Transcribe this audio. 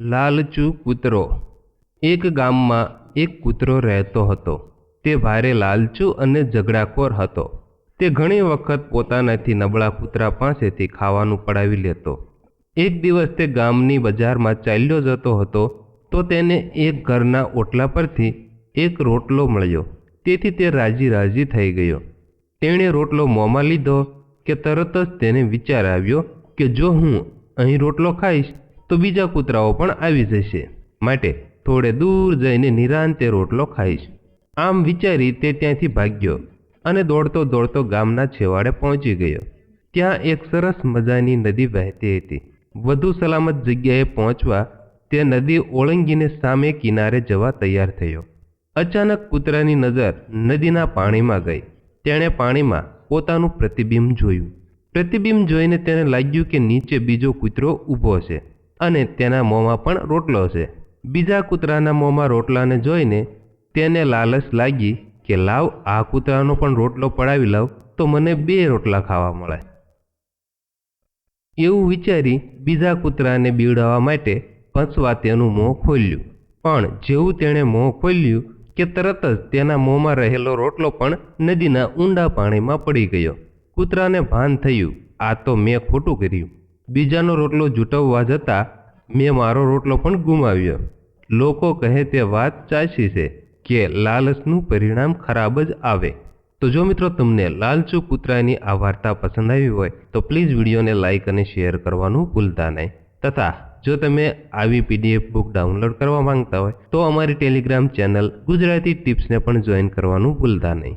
લાલચુ કૂતરો. એક ગામમાં એક કૂતરો રહેતો હતો. તે ભારે લાલચુ અને ઝઘડાખોર હતો. તે ઘણી વખત પોતાનાથી નબળા કૂતરા પાસેથી ખાવાનું પડાવી લેતો. એક દિવસ તે ગામની બજારમાં ચાલ્યો જતો હતો, તો તેને એક ઘરના ઓટલા પરથી એક રોટલો મળ્યો. તેથી તે રાજી રાજી થઈ ગયો. તેણે રોટલો મોંમાં લીધો કે તરત જ તેને વિચાર આવ્યો કે જો હું અહીં રોટલો ખાઈશ તો બીજા કૂતરાઓ પણ આવી જશે. માટે થોડે દૂર જઈને નિરાંતે રોટલો ખાઈશ. આમ વિચારી તે ત્યાંથી ભાગ્યો અને દોડતો દોડતો ગામના છેવાડે પહોંચી ગયો. ત્યાં એક સરસ મજાની નદી વહેતી હતી. વધુ સલામત જગ્યાએ પહોંચવા તે નદી ઓળંગીને સામે કિનારે જવા તૈયાર થયો. અચાનક કૂતરાની નજર નદીના પાણીમાં ગઈ. તેણે પાણીમાં પોતાનું પ્રતિબિંબ જોયું. પ્રતિબિંબ જોઈને તેને લાગ્યું કે નીચે બીજો કૂતરો ઊભો છે. અને તેના મોંમાં પણ રોટલો છે. બીજા કૂતરાના મોંમાં રોટલાને જોઈને તેને લાલચ લાગી કે, લાવ, આ કૂતરાનો પણ રોટલો પડાવી લાવ, તો મને બે રોટલા ખાવા મળે. એવું વિચારી બીજા કૂતરાને બીવડાવવા માટે પંચવા તેનું મોં ખોલ્યું. પણ જેવું તેણે મોં ખોલ્યું કે, તરત જ તેના મોંમાં રહેલો રોટલો પણ નદીના ઊંડા પાણીમાં પડી ગયો. કૂતરાને ભાન થયું, આ તો મેં ખોટું કર્યું. બીજાનો રોટલો જૂટવવા જતાં મેં મારો રોટલો પણ ગુમાવ્યો. લોકો કહે તે વાત ચાચી છે કે લાલચનું પરિણામ ખરાબ જ આવે. તો જો મિત્રો તમને લાલચુ કૂતરાની આ વાર્તા પસંદ આવી હોય, તો પ્લીઝ વિડીયોને લાઇક અને શેર કરવાનું ભૂલતા નહીં. તથા જો તમે આવી પીડીએફ બુક ડાઉનલોડ કરવા માંગતા હોય, તો અમારી ટેલિગ્રામ ચેનલ ગુજરાતી ટિપ્સને પણ જોઈન કરવાનું ભૂલતા નહીં.